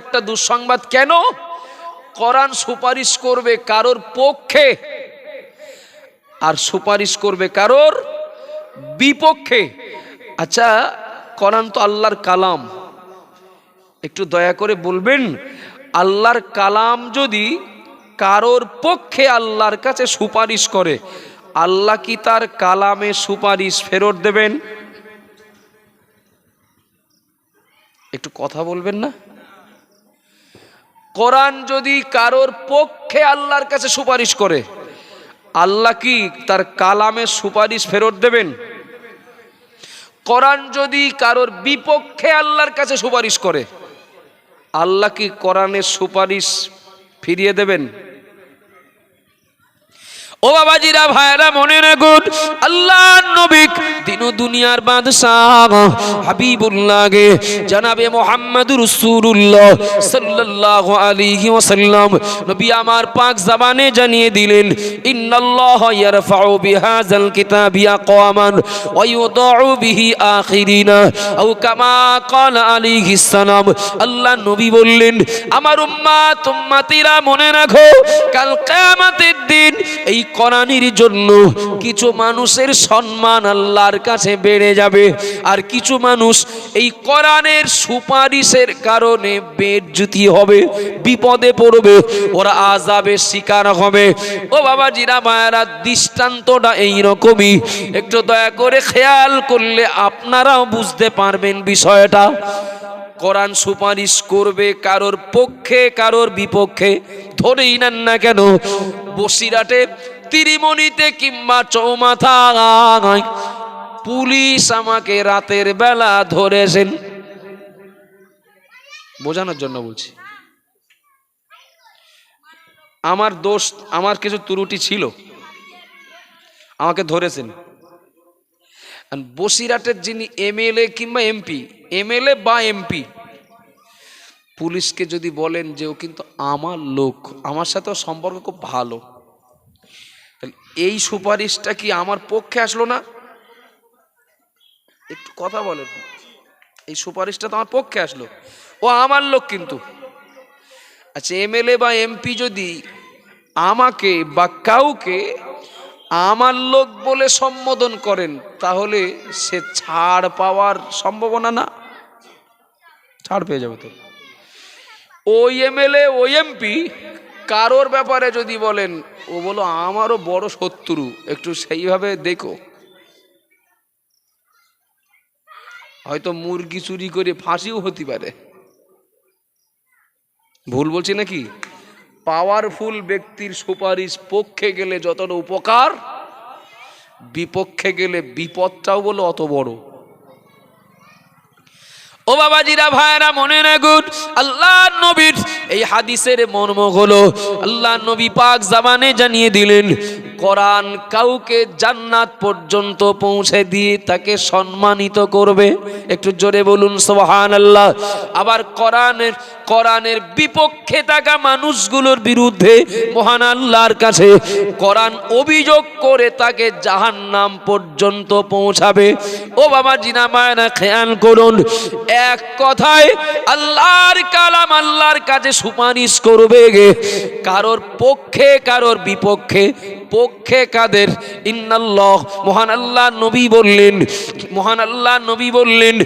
একটা দুঃসংবাদ কেন? কোরআন সুপারিশ করবে কারোর পক্ষে আর সুপারিশ করবে কারোর বিপক্ষে। আচ্ছা কোরআন তো আল্লাহর কালাম। একটু দয়া করে বলবেন, আল্লাহর কালাম যদি কারোর পক্ষে আল্লাহর কাছে সুপারিশ করে, আল্লাহ কি তার কালামে সুপারিশ ফেরত দেবেন? একটু কথা বলবেন না? কোরআন যদি কারোর পক্ষে আল্লাহর কাছে সুপারিশ করে, আল্লাহ কি তার কালামে সুপারিশ ফেরত দেবেন? কোরআন যদি কারোর বিপক্ষে আল্লাহর কাছে সুপারিশ করে, আল্লাহ কি কোরআনের সুপারিশ ফিরিয়ে দেবেন? ও বাবাজিরা ভাইরা মনে রাখুন আল্লাহ নবী দিন দুনিয়ার বাদশাহ হাবিবুল্লাহকে জানাবে মোহাম্মদুর রাসূলুল্লাহ সাল্লাল্লাহু আলাইহি ওয়াসাল্লাম। নবী আমার পাক জবানে জানিয়ে দিলেন, ইন্নাল্লাহ ইয়ারফাউ বিহাযাল কিতাবি আকওয়ামান ওয়া ইউদাউ বিহি আখিরিনা। আও কামা ক্বালা আলাইহিস সালাম। আল্লাহ নবী বললেন, আমার উম্মাত, উম্মতিরা মনে রাখো, কাল কিয়ামতের দিন এই কোরআনের জন্য কিছু মানুষের সম্মান আল্লাহর কাছে বেড়ে যাবে আর কিছু মানুষ এই কোরআনের সুপারিশের কারণে বেজ্জুতি হবে, বিপদে পড়বে, ওরা আজাবের শিকার হবে। ও বাবা জিরা মায়েরা, দৃষ্টান্তটা এইরকমই। একটু দয়া করে খেয়াল করলে আপনারাও বুঝতে পারবেন বিষয়টা। কোরআন সুপারিশ করবে কারোর পক্ষে, কারোর বিপক্ষে। ধরেই নেন না কেন বসিরাটে তিরিমণিতে কিংবা চৌমাথায় পুলিশ আমাকে রাতের বেলা ধরেছেন। বোঝানোর জন্য বলছি। আমার দোষ, আমার কিছু ত্রুটি ছিল। আমাকে ধরেছেন। আর বসিরহাটের যিনি এমএলএ কিংবা এমপি, এমএলএ বা এমপি, পুলিশকে যদি বলেন যে ও কিন্তু আমার লোক, আমার সাথেও সম্পর্ক খুব ভালো। এই সুপারিশটা কি আমার পক্ষে আসলো না? একটু কথা বলেন। এই সুপারিশটা তো আমার পক্ষে আসলো। ও আমার লোক কিন্তু। আচ্ছা এমএলএ বা এমপি যদি আমাকে বা কাউকে আমার লোক বলে সম্বোধন করেন, তাহলে সে ছাড় পাওয়ার সম্ভাবনা না? ছাড় পেয়ে যাবে তো। ওই এমএলএ, ওই এমপি কারোর ব্যাপারে যদি বলেন, ও বলো, আমারও বড় শত্রু, একটু সেইভাবে দেখো। হয়তো মুরগি চুরি করে ফাঁসিও হতে পারে। ভুল বলছি নাকি? পাওয়ারফুল ব্যক্তির সুপারিশ পক্ষে গেলে যতটা উপকার, বিপক্ষে গেলে বিপদটাও বলো অত বড়। ও বাবাজিরা ভাইরা মনে রাখুন আল্লাহ নবীর এই হাদিসের মর্ম হলো, আল্লাহ নবী পাক জামানে জানিয়ে দিলেন, কোরআন কাউকে জান্নাত পর্যন্ত পৌঁছে দিয়ে তাকে সম্মানিত করবে। একটু জোরে বলুন সোহান আল্লাহ আবার কোরআনের কোরআনের বিপক্ষে থাকা মানুষগুলোর বিরুদ্ধে মহান আল্লাহর কাছে কোরআন অভিযোগ করে তাকে জাহান্নাম পর্যন্ত পৌঁছাবে। ও বাবা জিনা মায়না খেয়াল করুন, এক কথায় আল্লাহর কালাম আল্লাহর কাছে সুপারিশ করবে গে। কারোর পক্ষে, কারোর বিপক্ষে। পক্ষে কাদের? ইন্নাল্লাহ, মহান আল্লাহ নবী বললেন, মহান আল্লাহ নবী বললেন,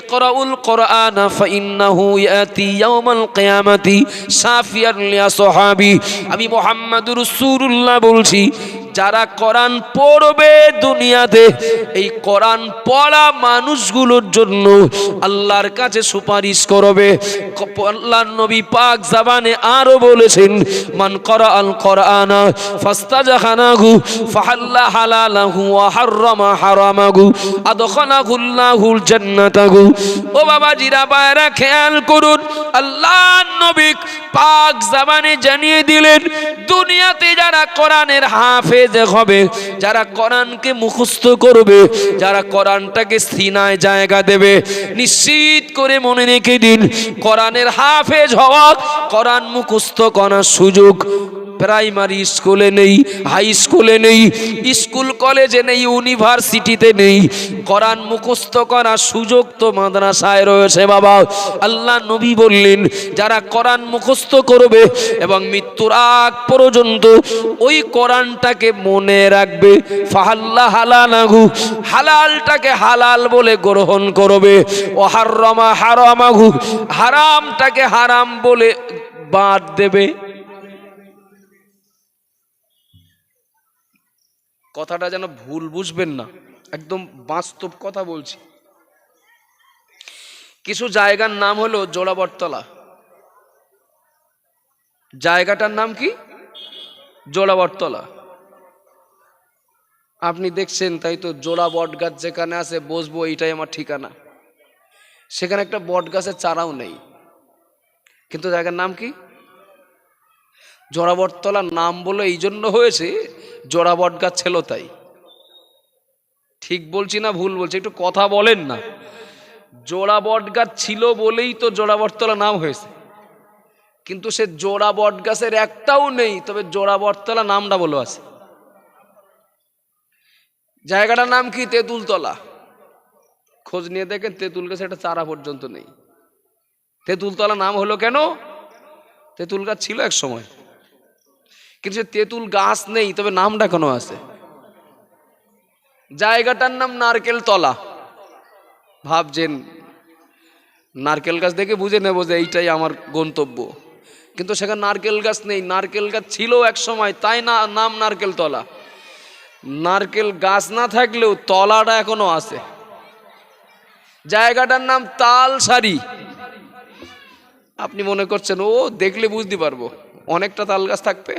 ইকরাউল কোরআন ফাইন্নাহু ইয়াতি ইয়াউমাল কিয়ামাতি সাফিয়ান লিয়া সাহাবী। আমি মুহাম্মাদুর রাসূলুল্লাহ বলছি যারা কোরআন পড়বে দুনিয়াতে, এই কোরআন পড়া মানুষগুলোর জন্য আল্লাহর কাছে সুপারিশ করবে। আল্লাহ নবী পাক জাবানে আরও বলেছেন, মান করা আল কোরআনা ফাস্তাজাহানাহু ফাহাল্লা হালালাহু হাররামা হারামাহু আদখালাহুল্লাহুল জান্নাতাহু। ও বাবা জিরা বাইরা খেয়াল করুন, আল্লাহ নবী পাক জাবানে জানিয়ে দিলেন, দুনিয়াতে যারা কোরআনের হাফেজ হবে, যারা কোরআনকে মুখস্থ করবে, যারা কোরআনটাকে সিনায় জায়গা দেবে, নিশ্চিত করে মনে রেখে দিন, কোরআনের হাফেজ হওয়া কোরআন মুখস্থ করার সুযোগ প্রাইমারি স্কুলে নেই, হাই স্কুলে নেই, স্কুল কলেজে নেই, ইউনিভার্সিটিতে নেই। কোরআন মুখস্থ করার সুযোগ তো মাদ্রাসায় রয়েছে বাবা। আল্লাহ নবী বললেন, যারা কোরআন মুখস্থ করবে এবং মৃত্যুর আগ পর্যন্ত ওই কোরআনটাকে মনে রাখবে, ফাহাল্লা হালালাহু হালালটাকে হালাল বলে গ্রহণ করবে। ও হাররমা হারামাহু, হারামটাকে হারাম বলে বাদ দেবে। কথাটা যেন ভুল বুঝবেন না। একদম বাস্তব কথা বলছি। কিছু জায়গার নাম হলো জোড়াবরতলা জায়গাটার নাম কি? জোড়াবরতলা আপনি দেখছেন, তাই তো জোড়া বট গাছ যেখানে আছে, বসবো এইটাই আমার ঠিকানা। সেখানে একটা বট গাছের চারাও নেই। কিন্তু জায়গার নাম কি? জোড়াবটতলার নাম বলে এই জন্য হয়েছে জোড়া বট গাছ ছিল তাই। ঠিক বলছি না ভুল বলছি, একটু কথা বলেন না। জোড়া বট গাছ ছিল বলেই তো জোড়া বটতলা নাম হয়েছে। কিন্তু সে জোড়া বট গাছের একটাও নেই, তবে জোড়া বটতলা নামটা বলে আছে। জায়গাটার নাম কি? তেঁতুলতলা। খোঁজ নিয়ে দেখেন তেঁতুল গাছে একটা চারা পর্যন্ত নেই। তেঁতুলতলা নাম হলো কেন? তেঁতুল গাছ ছিল এক সময়। কিন্তু তেঁতুল গাছ নেই, তবে নামটা কেন আছে? জায়গাটার নাম নারকেল তলা। ভাবছেন, নারকেল গাছ দেখে বুঝে নেব যে এইটাই আমার গন্তব্য। কিন্তু সেখানে নারকেল গাছ নেই, নারকেল গাছ ছিল এক সময়, তাই না, নাম নারকেল তলা। নারকেল গাছ না থাকলেও তলাটা এখনও আছে। জায়গাটার নাম তাল সারি আপনি মনে করছেন, ও দেখলে বুঝতে পারব, অনেকটা তাল গাছ থাকবে?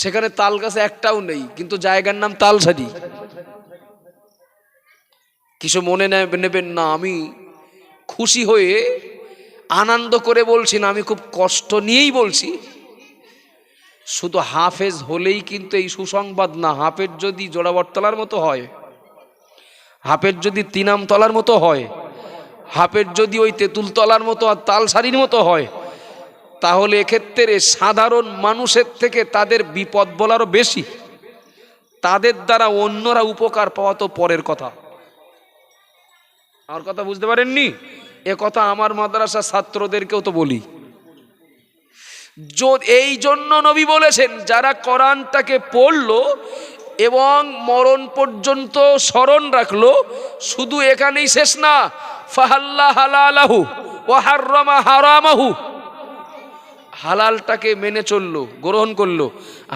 সেখানে তাল গাছ একটাও নেই, কিন্তু জায়গার নাম তালসারি। কিছু মনে নেবেন না, আমি খুশি হয়ে আনন্দ করে বলছি না, আমি খুব কষ্ট নিয়েই বলছি। শুধু হাফেজ হলেই কিন্তু এই সুসংবাদ না, হাফেজ যদি জোড়াবরতলার মতো হয় হাফের যদি তিনাম তলার মতো হয় হাফের যদি ওই তেঁতুল তলার মতো আর তালসারির মতো হয় তাহলে এক্ষেত্রে সাধারণ মানুষের থেকে তাদের বিপদ বলারও বেশি। তাদের দ্বারা অন্যরা উপকার পাওয়া তো পরের কথা। আমার কথা বুঝতে পারেননি? এ কথা আমার মাদ্রাসা ছাত্রদেরকেও তো বলি। এই জন্য নবী বলেছেন, যারা কোরআনটাকে পড়ল এবং মরণ পর্যন্ত স্মরণ রাখল, শুধু এখানেই শেষ না, ফাহাল্লা ও হাররামা হারামাহু। হালালটাকে মেনে চলল, গ্রহণ করল,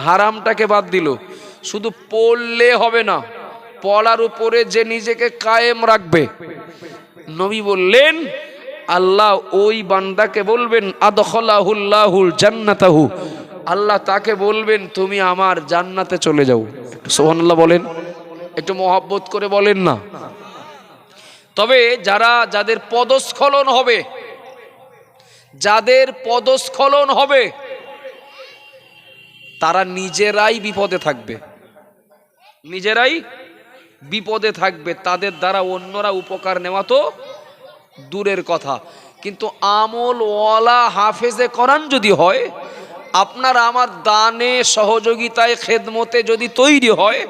হারামটাকে বাদ দিল। শুধু পড়লে হবে না, পড়ার উপরে যে নিজেকে কায়েম রাখবে। নবী বললেন, আল্লাহ ওই বান্দাকে বলবেন, আদখলাহুল্লাহুল জান্নাতাহু। আল্লাহ তাকে বলবেন, তুমি আমার জান্নাতে চলে যাও। সোহানাল্লাহ বলেন, একটু মহাব্বত করে বলেন না। তবে যারা, যাদের পদস্খলন হবে যাদের পদস্খলন হবে, তারা নিজেরাই বিপদে থাকবে। নিজেরাই বিপদে থাকবে। তাদের দ্বারা অন্যরা উপকার নেওয়া তো দূরের কথা। কিন্তু আমল ওয়ালা হাফেজে করান যদি হয়, আপনার আমার দানে সহযোগিতায় খেদমতে যদি তৈরি হয়,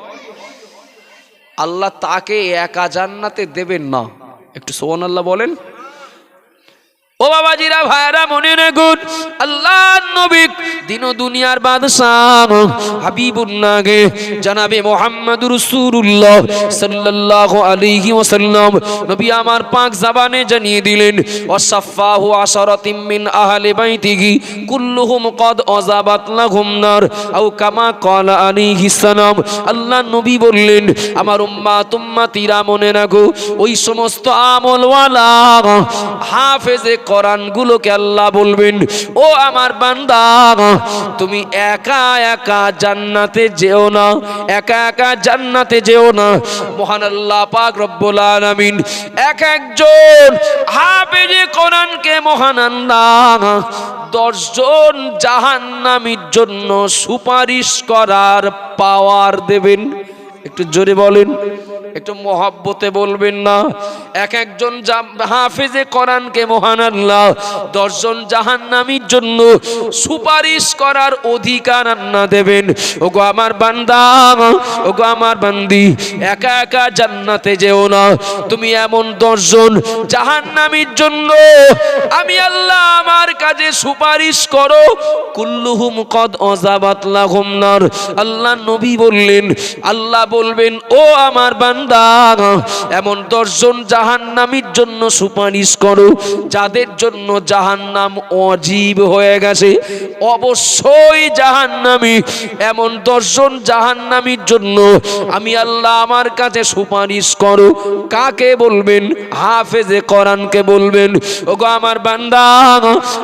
আল্লাহ তাকে একা জান্নাতে দেবেন না। একটু সোহান আল্লাহ বলেন। ও বাবাজিরা ভাইরা মনে রাখুন আল্লাহ নবী দিন দুনিয়ার বাদশাহ হাবিবুল্লাহকে জানাবে মোহাম্মদ রাসূলুল্লাহ সাল্লাল্লাহু আলাইহি ওয়াসাল্লাম। নবী আমার পাক জবানে জানিয়ে দিলেন ওয়াসাফাহু আশারাতিম মিন আহলি বাইতিহি, কুল্লুহুম কদ আযাবাত লাহুম নার, আও কামা ক্বালা আলাইহি সালাম। আল্লাহ নবী বললেন, আমার উম্মাত উম্মাতিরা মনে রাখো, ওই সমস্ত আমলওয়ালা হাফেজে কোরআনগুলোকে আল্লাহ বলবেন, ও আমার বান্দা, তুমি একা একা জান্নাতে যেও না, একা একা জান্নাতে যেও না। মহান আল্লাহ পাক রব্বুল আলামিন এক একজন হাফেজে কোরআনকে মহান আল্লাহ দশজন জাহান্নামীর জন্য সুপারিশ করার পাওয়ার দেবেন। একটু জোরে বলেন। একটু মহাব্বতে বলবেন না। এক একজন হাফেজে কোরআনকে মহান আল্লাহ, দশজন জাহান্নামীর জন্য সুপারিশ করার অধিকার আন্না দেবেন। ওগো আমার বান্দা, ওগো আমার বান্দি, একা একা জান্নাতে যেও না। তুমি এমন দশজন জাহান্নামীর জন্য আমি আল্লাহ আমার কাজে সুপারিশ করো। কুল্লুহুম কদ অজাবাত লাহুম নার। আল্লাহ নবী বললেন, আল্লাহ বলবেন, ও আমার বান্দা এমন দশজন জাহান্নামীর জন্য সুপারিশ করো, যাদের জন্য জাহান্নাম অজীব হয়ে গেছে। অবশ্যই জাহান্নামী, এমন দশজন জাহান্নামীর জন্য আমি আল্লাহ আমার কাছে সুপারিশ করো। কাকে বলবেন? হাফেজে কোরআনকে বলবেন। ওগো আমার বান্দা,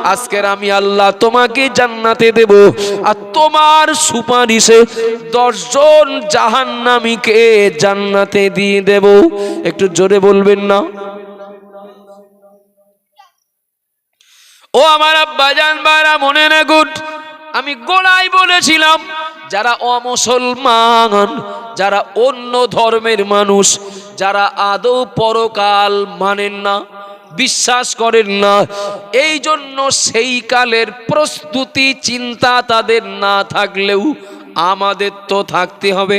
আজকের আমি আল্লাহ তোমাকে জান্নাতে দেব। আর তোমার সুপারিশে দশজন জাহান্নামীকে জান্নাতে দিয়ে দেব। একটু জোরে বলবেন না। ও আমার আব্বাজান বারা, মনে না গুড আমি গোড়াই বলেছিলাম, যারা অমুসলমান, যারা অন্য ধর্মের মানুষ, যারা আদৌ পরকাল মানেন না, বিশ্বাস করেন না, এই জন্য সেই কালের প্রস্তুতি, চিন্তা তাদের না থাকলেও আমাদের তো থাকতে হবে।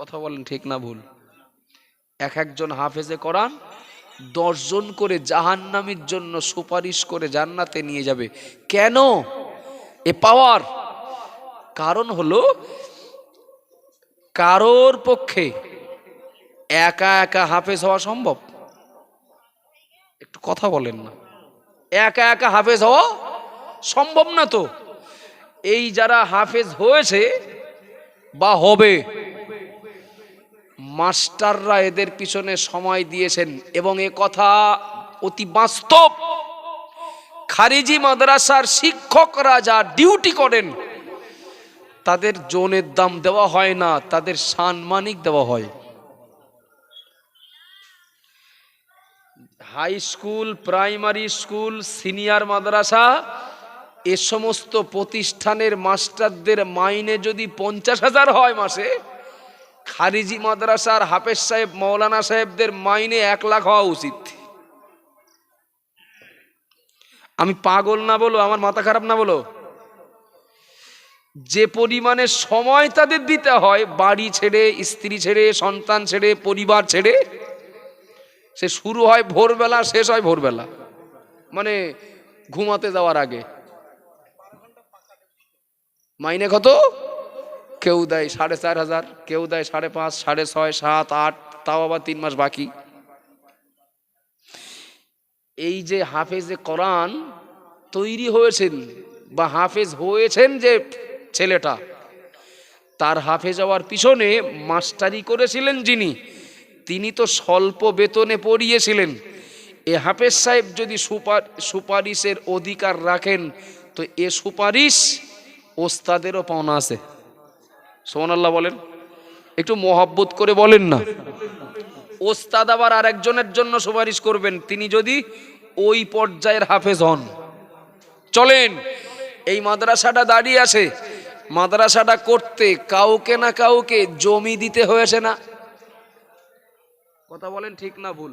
কথা বলেন ঠিক না ভুল? এক একজন হাফেজে করান দশজন করে জাহান্নামীর জন্য সুপারিশ করে জান্নাতে নিয়ে যাবে। কেন? এ পাওয়ার। কারণ হলো, কারোর পক্ষে একা একা হাফেজ হওয়া সম্ভব? একটু কথা বলেন না। একা একা হাফেজ হওয়া সম্ভব না তো? এই যারা হাফেজ হয়েছে বা হবে মাস্টাররা এদের পিছনে সময় দিয়েছেন এবং এ কথা অতি বাস্তব। খারিজি মাদ্রাসার শিক্ষকরা যা ডিউটি করেন, তাদের জোনের দাম দেওয়া হয় না, তাদের সানমানিক দেওয়া হয়। High school, primary school, senior মাদ্রাসা, এ সমস্ত প্রতিষ্ঠানের মাস্টারদের মাইনে যদি পঞ্চাশ হাজার হয় মাসে খারিজি মাদ্রাসার হাফেজ সাহেব মৌলানা সাহেবদের মাইনে এক লাখ হওয়া উচিত। আমি পাগল না বলো? আমার মাথা খারাপ না বলো? যে পরিমাণে সময় তাদের দিতে হয়, বাড়ি ছেড়ে, স্ত্রী ছেড়ে, সন্তান ছেড়ে, পরিবার ছেড়ে, সে শুরু হয় ভোরবেলা, শেষ হয় ভোরবেলা। মানে ঘুমাতে যাওয়ার আগে। মাইনে কত? কেউ দেয় সাড়ে চার হাজার, কেউ দেয় সাড়ে পাঁচ, সাড়ে ছয়, সাত, আট, তাও আবার তিন মাস বাকি। এই যে হাফেজে কোরআন তৈরি হয়েছেন বা হাফেজ হয়েছেন যে ছেলেটা, তার হাফেজ হওয়ার পিছনে মাস্টারি করেছিলেন যিনি, তিনি তো স্বল্প বেতনে পড়িয়েছিলেন। এ হাফেজ সাহেব যদি সুপার সুপারিশের অধিকার রাখেন, তো এ সুপারিশ ওস্তাদেরও পাওনা আছে। সোমান আল্লাহ বলেন। একটু মহব্বত করে বলেন না। ওস্তাদ আবার আর একজনের জন্য সুপারিশ করবেন। তিনি যদি ওই পর্যায়ের হাফেজ হন। চলেন, এই মাদ্রাসাটা দাঁড়িয়ে আছে। মাদ্রাসাটা করতে কাউকে না কাউকে জমি দিতে হয়েছে না। কথা বলেন ঠিক না ভুল?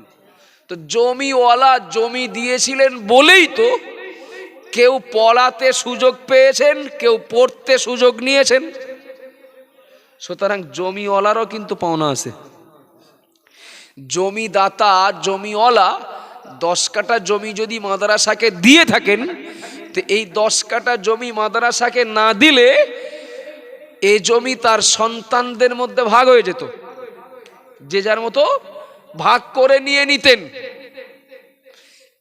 তো জমিওয়ালা জমি দিয়েছিলেন বলেই তো কেউ পড়াতে সুযোগ পেয়েছেন, কেউ পড়তে সুযোগ নিয়েছেন। সুতরাং জমিওয়ালারও কিন্তু পাওনা আছে। জমিদাতা, জমিওয়ালা, দশ কাটা জমি যদি মাদ্রাসাকে দিয়ে থাকেন, তো এই দশ কাটা জমি মাদ্রাসাকে না দিলে এ জমি তার সন্তানদের মধ্যে ভাগ হয়ে যেত। যে যার মতো ভাগ করে নিয়ে নিতেন।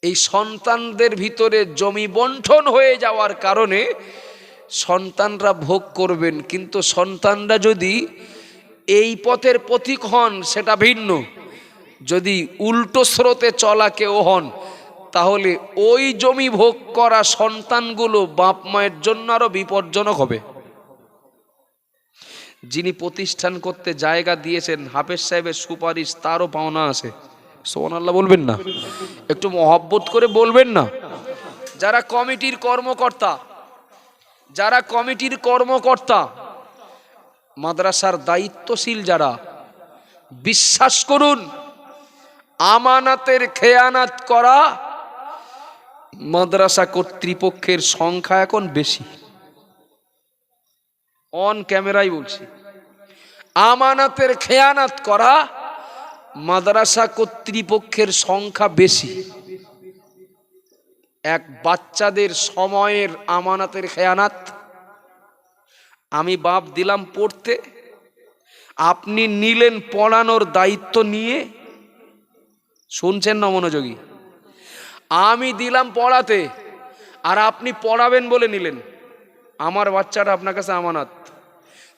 এই সন্তানদের ভিতরে জমি বন্টন হয়ে যাওয়ার কারণে সন্তানরা ভোগ করবেন, কিন্তু সন্তানরা যদি এই পথের পথিক হন, সেটা ভিন্ন। যদি উল্টো স্রোতে চলা কেউ হন, তাহলে ওই জমি ভোগ করা সন্তানগুলো বাপ মায়ের জন্য আরও বিপজ্জনক হবে। যিনি প্রতিষ্ঠান করতে জায়গা দিয়েছেন, হাফেজ সাহেবের সুপারিশ তারও পাওনা আছে। সোমান আল্লাহ বলবেন না? একটু মহব্বত করে বলবেন না? যারা কমিটির কর্মকর্তা যারা কমিটির কর্মকর্তা, মাদ্রাসার দায়িত্বশীল যারা, বিশ্বাস করুন, আমানাতের খেয়ানাত করা মাদ্রাসা কর্তৃপক্ষের সংখ্যা এখন বেশি। অন ক্যামেরাই বলছি। আমানাতের খেয়ানাত করা মাদ্রাসা কর্তৃপক্ষের সংখ্যা বেশি। এক বাচ্চাদের সময়ের আমানাতের খেয়ানাত। আমি বাপ দিলাম পড়তে, আপনি নিলেন পড়ানোর দায়িত্ব নিয়ে। শুনছেন না মনোযোগী? আমি দিলাম পড়াতে, আর আপনি পড়াবেন বলে নিলেন। আমার বাচ্চাটা আপনার কাছে আমানত।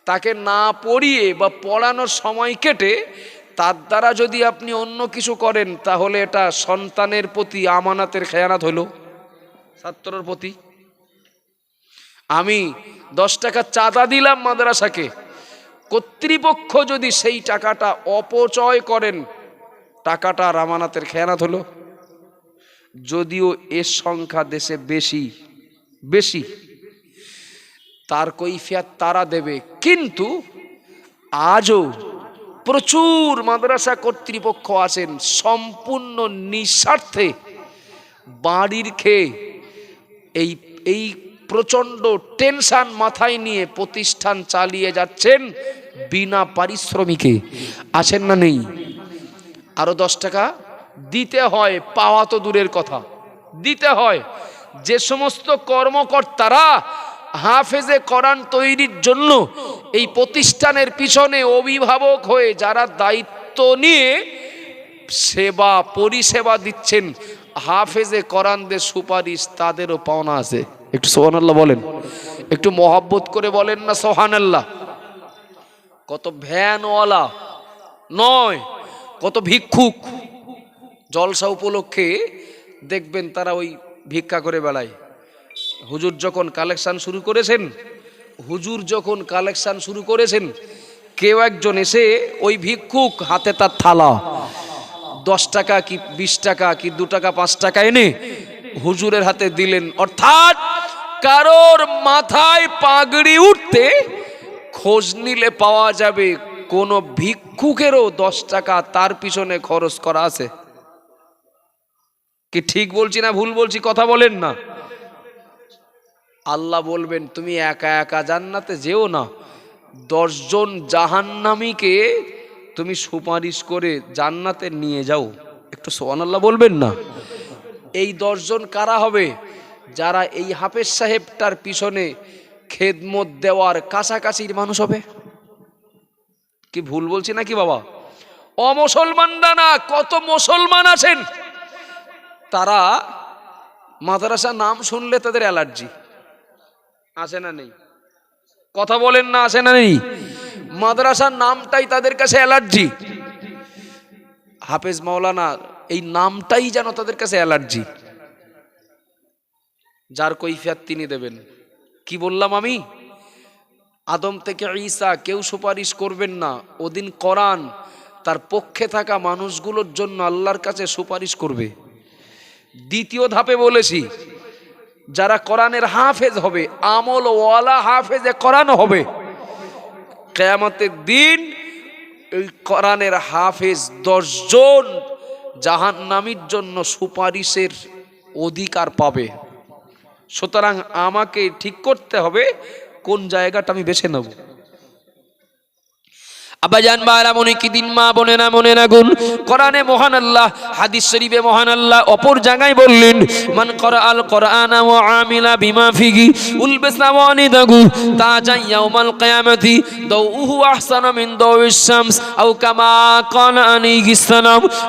তাকে না পড়িয়ে বা পড়ানোর সময় কেটে তার দ্বারা যদি আপনি অন্য কিছু করেন, তাহলে এটা সন্তানের প্রতি আমানাতের খেয়ানাত হলো ছাত্রর প্রতি। আমি দশ টাকা চাঁদা দিলাম মাদ্রাসাকে। কর্তৃপক্ষ যদি সেই টাকাটা অপচয় করেন, টাকাটা রামানাতের খেয়ানাত হলো। যদিও এর সংখ্যা দেশে বেশি বেশি, তার কৈফিয়াত তারা দেবে। কিন্তু আজও প্রচুর মাদ্রাসা কর্তৃপক্ষ আছেন, সম্পূর্ণ নিঃস্বার্থে বাড়ির খেয়ে এই এই প্রচণ্ড টেনশন মাথায় নিয়ে প্রতিষ্ঠান চালিয়ে যাচ্ছেন বিনা পারিশ্রমিকে। আছেন না নেই? আরও দশ টাকা? দিতে হয়, পাওয়া তো দূরের কথা। দিতে হয়। যে সমস্ত কর্মকর্তারা হাফেজে কোরআন তৈরির জন্য এই প্রতিষ্ঠানের পিছনে অভিভাবক হয়ে যারা দায়িত্ব নিয়ে সেবা, পরিষেবা দিচ্ছেন হাফেজে কোরআনদের সুপারিশ তাদেরও পাওনা আছে। একটু সোহান আল্লাহ বলেন। একটু মহাব্বত করে বলেন না সোহান আল্লাহ কত ভ্যানওয়ালা, নয়, কত ভিক্ষুক। জলসা উপলক্ষে দেখবেন তারা ওই ভিক্ষা করে বেড়ায়। হুজুর যখন কালেকশান শুরু করেছেন, হুজুর যখন কালেকশান শুরু করেছেন, কেউ একজন এসে ওই ভিক্ষুক হাতে তার থালা দশ টাকা কি বিশ টাকা কি দু টাকা, পাঁচ টাকা এনে হুজুরের হাতে দিলেন। অর্থাৎ কারোর মাথায় পাগড়ি উঠতে খোঁজ নিলে পাওয়া যাবে কোন ভিক্ষুকেরও দশ টাকা তার পিছনে খরচ করা আছে। কি ঠিক বলছি না ভুল বলছি কথা বলেন না? আল্লাহ বলবেন, তুমি একা একা জান্নাতে যেও না। দশজন জাহান্নামীকে তুমি সুপারিশ করে জান্নাতে নিয়ে যাও। একটু সোহান আল্লাহ বলবেন না? এই দশজন কারা হবে? যারা এই হাফেজ সাহেবটার পিছনে খেদমত দেওয়ার কাছাকাছির মানুষ হবে? কি ভুল বলছি নাকি বাবা? অমুসলমানরা না, কত মুসলমান আছেন? তারা মাদ্রাসা নাম শুনলে তাদের অ্যালার্জি। আছে না নেই? কথা বলেন না আছে না নেই? মাদ্রাসার নামটাই তাদের কাছে অ্যালার্জি। হাফেজ মাওলানা, এই নামটাই যেন তাদের কাছে অ্যালার্জি। যার কৈফিয়াত তিনি দেবেন। কি বললাম আমি? আদম থেকে ঈসা কেউ সুপারিশ করবেন না। ওদিন কোরআন, তার পক্ষে থাকা মানুষগুলোর জন্য আল্লাহর কাছে সুপারিশ করবে। দ্বিতীয় ধাপে বলেছি, যারা কোরআনের হাফেজ হবে আমল ওয়ালা হাফেজে কোরআন হবে। কেয়ামতের দিন এই কোরআনের হাফেজ দশজন জাহান্নামীর জন্য সুপারিশের অধিকার পাবে। সুতরাং আমাকে ঠিক করতে হবে কোন জায়গাটা আমি বেছে নেব। আবাজান বারা মনে কি দিন মা বনে না, মনে না গুন কোরআনে মহান আল্লাহ, হাদিস শরীফে মহান আল্লাহ, অপর জায়গায় বললেন, মান করা আল কোরআন ও আমিলা বিমা ফিগি উলবেসা ওয়ানিদাগু তাজা ইয়াউমাল কিয়ামতি, দাউহু আহসানা মিন দাউইশ শামস, আও কামা কানা আলাইহি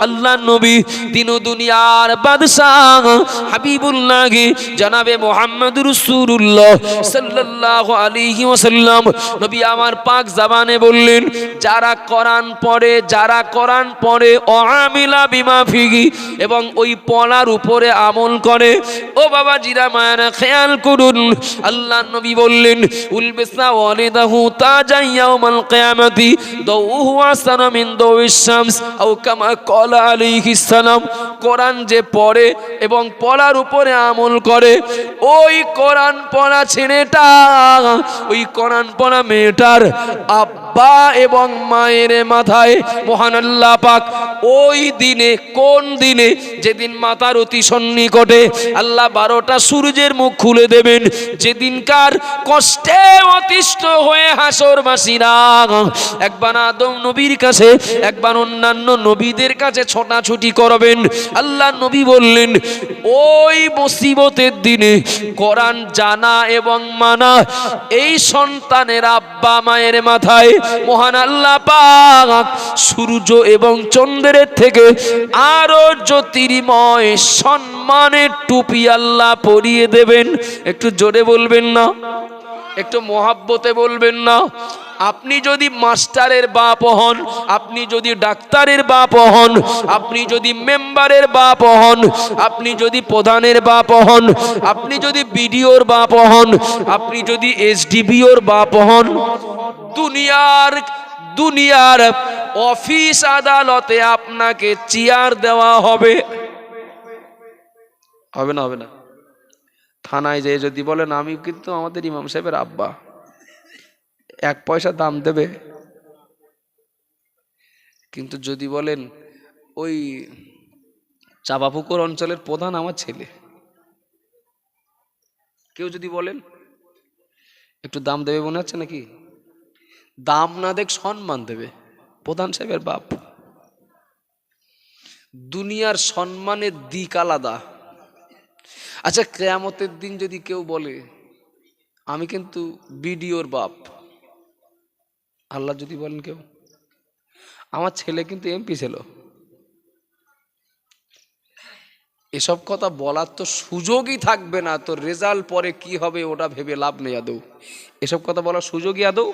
আল্লাহ নবী দিন দুনিয়ার বাদশাহ হাবিবুল্লাহ জনাবে মুহাম্মদ রাসূলুল্লাহ সাল্লাল্লাহু আলাইহি ওয়াসাল্লাম। নবী আমার পাক জবানে বললেন যারা কোরআন পড়ে, যারা কোরআন পড়ে অহামিলা বিমা ফিগি এবং ওই পড়ার উপরে আমল করে, ও বাবা জিরা মায়ানা খেয়াল করুন, আল্লাহ নবী বললেন উলবেসা ওয়ালিদাহু তাজা ইয়াউমাল কিয়ামাতি, দাউহু আসানা মিন দাউইশ শামস, আও কামা ক্বালা আলাইহিস সালাম, কোরআন যে পড়ে এবং পড়ার উপরে আমল করে, ওই কোরআন পড়া ছেলেটা, ওই কোরআন পড়া মেয়েটার আব্বা এবং মায়ের মাথায়, মহান আল্লাহ পাক ওই দিনে, কোন দিনে? যেদিন মাতার অতি সন্নিকটে আল্লাহ বারোটা সূর্যের মুখ খুলে দেবেন, যেদিনকার কষ্টে অতিষ্ঠ হয়ে হাসর মাসিরা। একবার আদম নবীর কাছে, একবার অন্যান্য নবীদের কাছে ছোটাছুটি করবেন। আল্লাহ নবী বললেন, ওই মুসিবতের দিনে কোরআন জানা এবং মানা, এই সন্তানের আব্বা মায়ের মাথায় মহান আল্লাহ পাক সূর্য এবং চন্দ্রের থেকে আরও জ্যোতির্ময় সম্মানের টুপি আল্লাহ পরিয়ে দেবেন। একটু জোরে বলবেন না, একটু মহাব্বতে বলবেন না। আপনি যদি মাস্টারের বাপ হন, আপনি যদি ডাক্তারের বাপ হন, আপনি যদি মেম্বারের বাপ হন, আপনি যদি প্রধানের বাপ হন, আপনি যদি বিডিওর বাপ হন, আপনি যদি এসডিবিওর বাপ হন, দুনিয়ার দুনিয়ার অফিস আদালতে আপনাকে চেয়ার দেওয়া হবে। হবে না হবে না। থানায় যেয়ে যদি বলেন, আমি কিন্তু আমাদের ইমাম সাহেবের আব্বা। এক পয়সা দাম দেবে। কিন্তু যদি বলেন, ওই চাপাপুকুর অঞ্চলের প্রধান আমার ছেলে। কেউ যদি বলেন, একটু দাম দেবে মনে হচ্ছে নাকি? দাম না দেখ সম্মান দেবে। প্রধান সাহেবের বাপ। দুনিয়ার সম্মানের দিক আলাদা। আচ্ছা ক্রেয়ামতের দিন যদি কেউ বলে, আমি কিন্তু বিডিওর বাপ। আল্লাহ যদি বলেন কেউ, আমার ছেলে কিন্তু এমপি ছিল। এসব কথা বলার তো সুযোগই থাকবে না, তো রেজাল্ট পরে কি হবে ওটা ভেবে লাভ নেই আদৌ। এসব কথা বলার সুযোগই আদৌ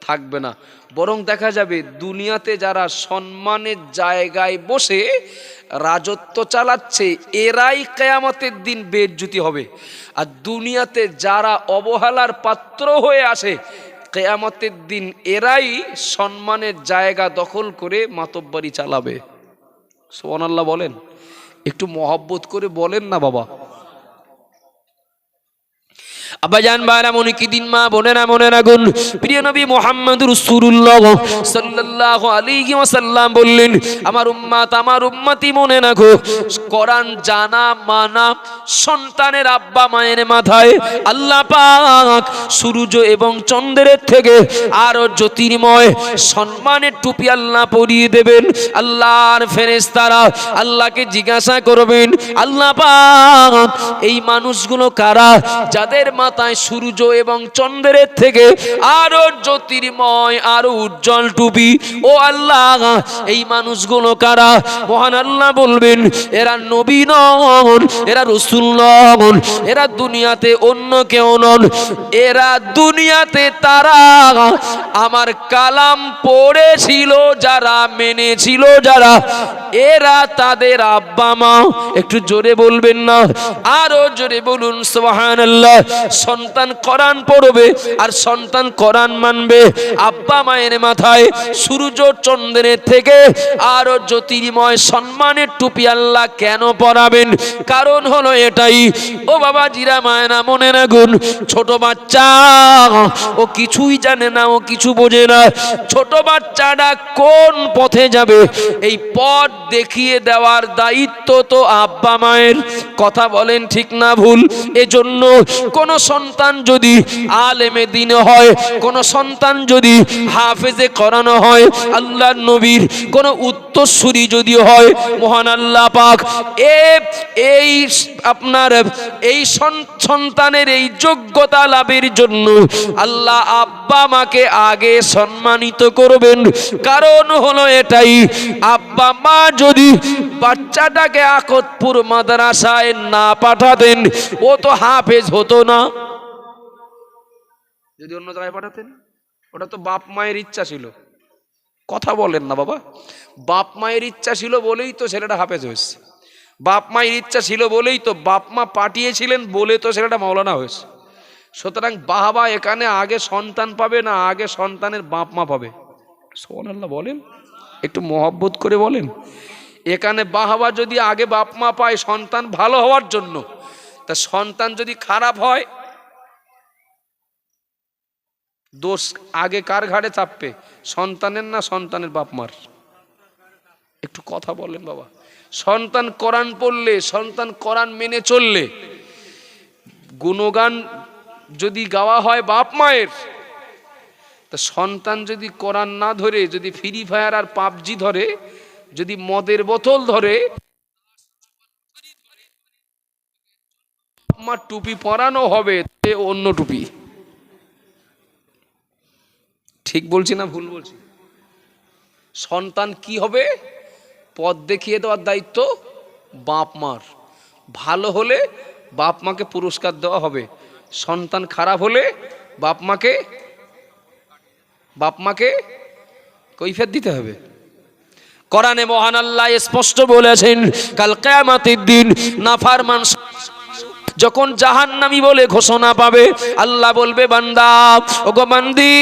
থাকবে না। বরং দেখা যাবে দুনিয়াতে যারা সম্মানের জায়গায় বসে রাজত্ব চালাচ্ছে, এরাই কেয়ামতের দিন বেজ্জুতি হবে। আর দুনিয়াতে যারা অবহেলার পাত্র হয়ে আসে, কেয়ামতের দিন এরাই সম্মানের জায়গা দখল করে মাতব্বারি চালাবে। সোহান আল্লাহ বলেন। একটু মহব্বত করে বলেন না বাবা। আব্বাজান বারা মনে কি দিন, মা বনে না মনে না গুন প্রিয় নবী মোহাম্মদ রসুল্লাহ সাল্লাল্লাহু আলাইহি ওয়াসাল্লাম বললেন, আমার উম্মাত, আমার উম্মতি মনে গো, কোরআন জানা, মানা, সন্তানের আব্বা মায়ের মাথায় আল্লাহ পাক সূর্য এবং চন্দ্রের থেকে আরও জ্যোতির্ময় সম্মানের টুপি আল্লাহ পরিয়ে দেবেন। আল্লাহর ফেরেশতারা আল্লাহকে জিজ্ঞাসা করবেন, আল্লাহ পাক, এই মানুষগুলো কারা? যাদের মাথায় সূর্য এবং চন্দ্রের থেকে আরও জ্যোতির্ময়, আরও উজ্জ্বল টুপি। ও আল্লাহ, এই মানুষগুলো কারা? মহান আল্লাহ বলবেন, এরা নবী নন, এরা রসুল নন, এরা দুনিয়াতে অন্য কেউ নন। এরা দুনিয়াতে তারা আমার কালাম পড়েছিল, যারা মেনেছিল, যারা এরা তাদের আব্বা মা। একটু জোরে বলবেন না? আরও জোরে বলুন, সুবহানাল্লাহ। সন্তান কোরআন পড়বে আর সন্তান কোরআন মানবে। আব্বা মায়ের মাথায় সূর্য চন্দ্রের থেকে আরও জ্যোতির্ময় সম্মানের টুপি আল্লাহ কেন পরাবেন? কারণ হলো এটাই। ও বাবা জিরা মায়না মনে রাখুন, ছোট বাচ্চা, ও কিছুই জানে না, ও কিছু বোঝে না। ছোট বাচ্চাটা কোন পথে যাবে? এই পথ দেখিয়ে দেওয়ার দায়িত্ব তো আব্বা মায়ের। কথা বলেন ঠিক না ভুল? এজন্য কোন সন্তান যদি আলেমে দিনে হয়, কোন সন্তান যদি হাফেজে করানো হয় আল্লাহ নবীর কোন উত্তরসূরি যদি হয়, মহান আল্লাহ পাক, এ, এই আপনার, এই সন- সন্তানের এই যোগ্যতা লাভের জন্য আল্লাহ আব্বা মাকে আগে সম্মানিত করবেন। কারণ হলো এটাই, আব্বা মা যদি বাচ্চাটাকে আকতপুর মাদ্রাসায় না পাঠাতেন, ও তো হাফেজ হতো না। যদি অন্য জায়গায় পাঠাতেন? ওটা তো বাপ মায়ের ইচ্ছা ছিল। কথা বলেন না বাবা। বাপ মায়ের ইচ্ছা ছিল বলেই তো ছেলেটা হাফেজ হয়েছে। বাপ মায়ের ইচ্ছা ছিল বলেই তো বাপ মা পাঠিয়েছিলেন বলে তো ছেলেটা মাওলানা হয়েছে। সুতরাং বাবা এখানে আগে সন্তান পাবে না আগে সন্তানের বাপ মা পাবে? সোহানাল্লাহ বলেন। একটু মহব্বত করে বলেন। এখানে বাহাবা যদি আগে বাপ মা পায় সন্তান ভালো হওয়ার জন্য, তা সন্তান যদি খারাপ হয় দোষ আগে কার ঘাড়ে চাপবে? সন্তানের না সন্তানের বাপ মার? একটু কথা বলেন বাবা। সন্তান কোরআন পড়লে, সন্তান কোরআন মেনে চললে, গুণগান যদি গাওয়া হয় বাপ মায়ের, তা সন্তান যদি কোরআন না ধরে, যদি ফ্রি ফায়ার আর পাবজি ধরে, যদি মদের বোতল ধরে আমার টুপি পরানো হবে, তে অন্য টুপি। ঠিক বলছি না ভুল বলছি? সন্তান কি হবে? পথ দেখিয়ে দেওয়ার দায়িত্ব বাপ মার। ভালো হলে বাপ মাকে পুরস্কার দেওয়া হবে। সন্তান খারাপ হলে বাপ মাকে বাপ মাকে কৈফিয়ত দিতে হবে। কোরআনে মহান আল্লাহ স্পষ্ট বলেছেন, কাল কিয়ামতের দিন নাফারমান যখন জাহান্নামি বলে ঘোষণা পাবে, আল্লাহ বলবে, বান্দা ও গো বান্দি,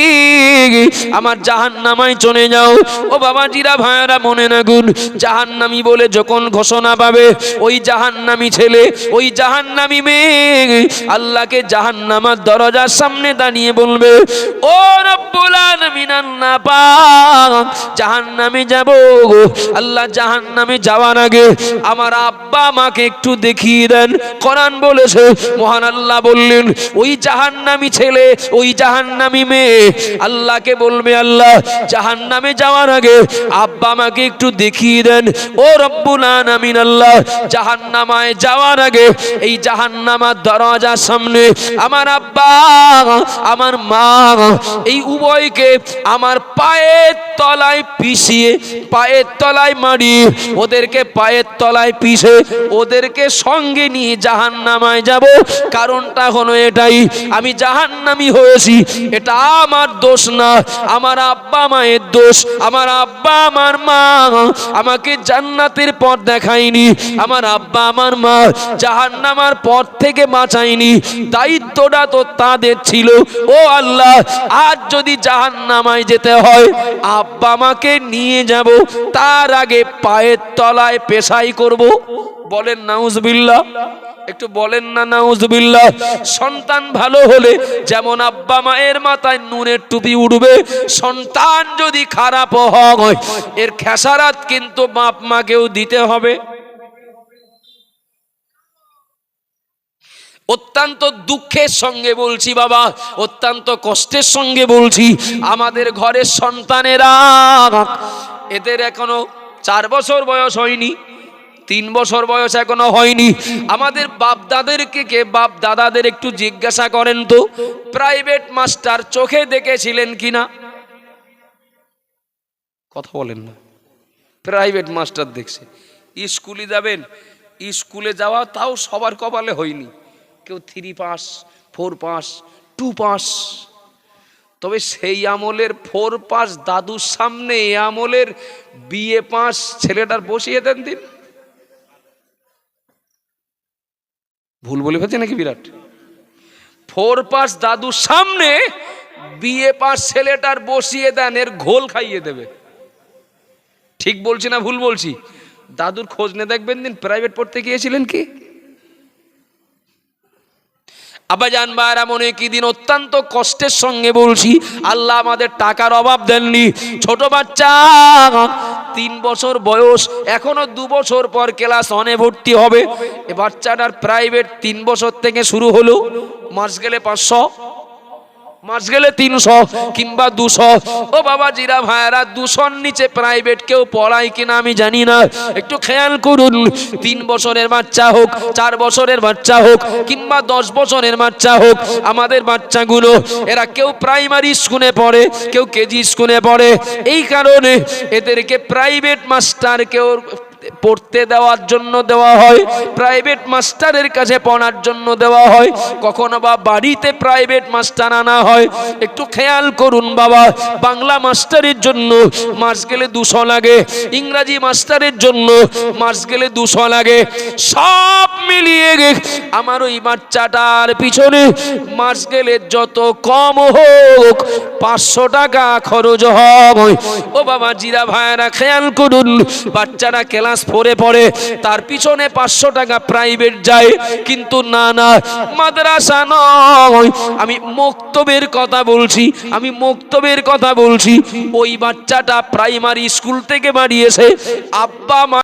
আমার জাহান্নামায় চলে যাও। ও বাবা জিরা ভাইয়ারা, মনে নাগুন জাহান্নামি বলে যখন ঘোষণা পাবে, ওই জাহান্নামি ছেলে, ওই জাহান্নামি মেয়ে আল্লাহকে জাহান্নামার দরজার সামনে দাঁড়িয়ে বলবে, ও রব্বুল আলামিন, আল্লাহ পাক, জাহান্নামে যাব আল্লাহ জাহান্নামে যাওয়ার আগে আমার আব্বা মাকে একটু দেখিয়ে দেন। কোরআন বলেছে, মহান আল্লাহ বললেন, ওই জাহান্নামি ছেলে, ওই জাহান্নামি মেয়ে, আল্লাহকে বলবে, আল্লাহ, জাহান্নামে যাওয়ার আগে আব্বা আমাকে একটু দেখিয়ে দেন। ও রব্বুল আলামিন আল্লাহ, জাহান্নামায় যাওয়ার আগে এই জাহান্নামার দরজার সামনে আমার আব্বা, আমার মা, এই উভয়কে আমার পায়ের তলায় পিষিয়ে, পায়ের তলায় মারি ওদেরকে পায়ের তলায় পিষে, ওদেরকে সঙ্গে নিয়ে জাহান্নামায় যাব। কারণটা হলো এটাই, আমি জাহান্নামি হয়েছি, এটা আমার দোষ না, আমার আব্বা মায়ের দোষ, আমার আব্বা আমার মা, আমাকে জান্নাতের পথ দেখায়নি, আমার আব্বা আমার মা জাহান্নামার পথ থেকে বাঁচায়নি, দায়িত্বটা তো তাদের ছিল। ও আল্লাহ, আজ যদি জাহান্নামায় যেতে হয়, আব্বা মাকে নিয়ে যাব, তার আগে পায়ের তলায় পেশাই করব। বলেন নাউজবিল্লাহ। একটু বলেন না নাউজবিল্লাহ। সন্তান ভালো হলে যেমন আব্বা মায়ের মাথায় নুনের টুপি উঠবে সন্তান যদি খারাপ হয়, এর খেসারাত কিন্তু বাপ মাকেও দিতে হবে। অত্যন্ত দুঃখের সঙ্গে বলছি বাবা, অত্যন্ত কষ্টের সঙ্গে বলছি, আমাদের ঘরের সন্তানেরা, এদের এখনও চার বছর বয়স হয়নি। তিন বছর বয়স এখনও হয়নি। আমাদের বাপ দাদেরকে কে? বাপ দাদাদের একটু জিজ্ঞাসা করেন তো প্রাইভেট মাস্টার চোখে দেখেছিলেন কিনা? কথা বলেন না। প্রাইভেট মাস্টার দেখছে। স্কুলে যাবেন, স্কুলে যাওয়া তাও সবার কপালে হয়নি। কেউ three pass four pass two pass তবে সেই আমলের ফোর পাস দাদুর সামনে আমলের বিএ পাস ছেলেটার বসিয়ে দেন দিন ভুল বলে ফেলছে নাকি বিরাট? ফোর পাস দাদুর সামনে বিয়ে পাস ছেলেটার বসিয়ে দেন, এর ঘোল খাইয়ে দেবে। ঠিক বলছি না ভুল বলছি? দাদুর খোঁজ নে দেখবেন দিন প্রাইভেট পড়তে গিয়েছিলেন কি? আবাজান ভাইরা মনে কি দিন অত্যন্ত কষ্টের সঙ্গে বলছি, আল্লাহ আমাদের টাকার অভাব দেননি। ছোট বাচ্চা, তিন বছর বয়স, এখনও দু বছর পর ক্লাস অনে ভর্তি হবে। এ বাচ্চাটার প্রাইভেট তিন বছর থেকে শুরু হলো, মাস গেলে পাঁচশো। মাস গেলে তিনশো কিংবা দুশো। ও বাবা জিরা ভাইয়ারা, দুশোর নিচে প্রাইভেট কেউ পড়ায় কিনা আমি জানি না। একটু খেয়াল করুন, তিন বছরের বাচ্চা হোক, চার বছরের বাচ্চা হোক, কিংবা দশ বছরের বাচ্চা হোক, আমাদের বাচ্চাগুলো, এরা কেউ প্রাইমারি স্কুলে পড়ে, কেউ কেজি স্কুলে পড়ে। এই কারণে এদেরকে প্রাইভেট মাস্টার কেউ পড়তে দেওয়ার জন্য দেওয়া হয় প্রাইভেট মাস্টারের কাছে পড়ার জন্য দেওয়া হয়, কখনো বা বাড়িতে প্রাইভেট মাস্টার আনা হয়। একটু খেয়াল করুন বাবা, বাংলা মাস্টারের জন্য মাস গেলে দুশো লাগে, ইংরাজি মাস্টারের জন্য মাস গেলে দুশো লাগে। সব মিলিয়ে গে, আমার ওই বাচ্চাটার পিছনে মাস গেলে যত কম হোক পাঁচশো টাকা খরচ হয় ও বাবা, জিরা ভাইরা খেয়াল করুন, বাচ্চারা ক্লাস ফোরে পড়ে তার পিছনে পাঁচশো টাকা প্রাইভেট যায়। কিন্তু না না, মাদ্রাসা নয়। আমি মক্তবের কথা বলছি, আমি মক্তবের কথা বলছি। ওই বাচ্চাটা প্রাইমারি স্কুল থেকে বাড়িয়েছে আব্বা